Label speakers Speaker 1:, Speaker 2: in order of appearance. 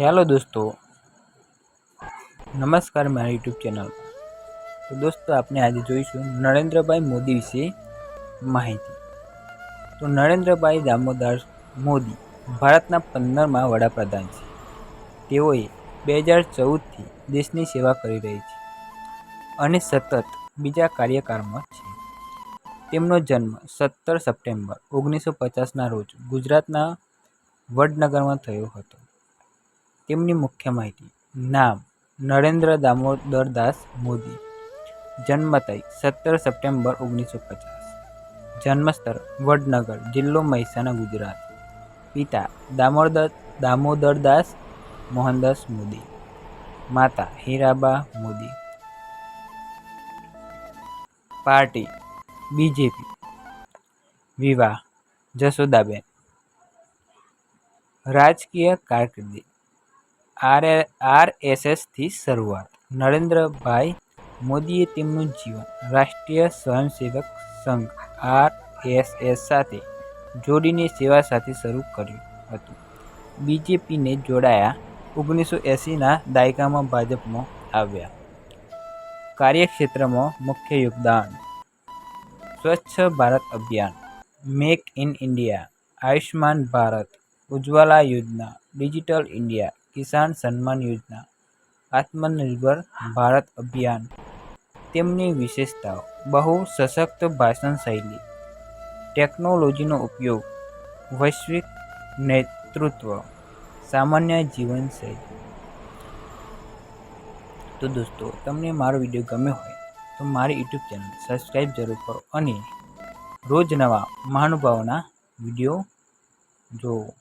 Speaker 1: Hello દોસ્તો. નમસ્કાર મારી યુટ્યુબ ચેનલ. તો દોસ્તો, આપણે આજે જોઈશું નરેન્દ્રભાઈ મોદી વિશે માહિતી. તો નરેન્દ્રભાઈ દામોદર મોદી ભારતના પંદરમાં વડાપ્રધાન છે. તેઓએ બે હજાર ચૌદથી દેશની સેવા કરી રહી છે અને સતત બીજા કાર્યકાળમાં છે. તેમનો જન્મ સત્તર સપ્ટેમ્બર ઓગણીસો પચાસના રોજ ગુજરાતના વડનગરમાં થયો હતો. તેમની મુખ્ય માહિતી. નામ, નરેન્દ્ર દામોદરદાસ મોદી. જન્મ તારીખ સત્તર સપ્ટેમ્બર ઓગણીસો પચાસ જન્મસ્થળ વડનગર, જિલ્લો મહેસાણા, ગુજરાત. પિતા દામોદર દામોદરદાસ મોહનદાસ મોદી. માતા હીરાબા મોદી. Party, BJP. વિવાહ, જશોદાબેન. રાજકીય કારકિર્દી. આર આરએસએસથી શરૂઆત. નરેન્દ્રભાઈ મોદીએ તેમનું જીવન રાષ્ટ્રીય સ્વયંસેવક સંઘ, આરએસએસ સાથે જોડીને સેવા સાથે શરૂ કર્યું હતું. બીજેપીને જોડાયા ઓગણીસો એંસીના દાયકામાં ભાજપમાં આવ્યા. કાર્યક્ષેત્રમાં મુખ્ય યોગદાન Swachh Bharat Abhiyan, make in India Ayushman Bharat, Ujjwala Yojana, digital India Kisan Samman યોજના, આત્મનિર્ભર ભારત અભિયાન, તેમની વિશેષતાઓ, બહુ સશક્ત ભાષણ શૈલી, ટેકનોલોજીનો ઉપયોગ, વૈશ્વિક નેતૃત્વ, સામાન્ય જીવનશૈલી. તો દોસ્તો, તમને મારો વીડિયો ગમ્યો હોય, તો મારી યુટ્યુબ ચેનલ સબસ્ક્રાઈબ જરૂર કરો અને રોજ નવા મહાનુભાવોના વીડિયો જોવો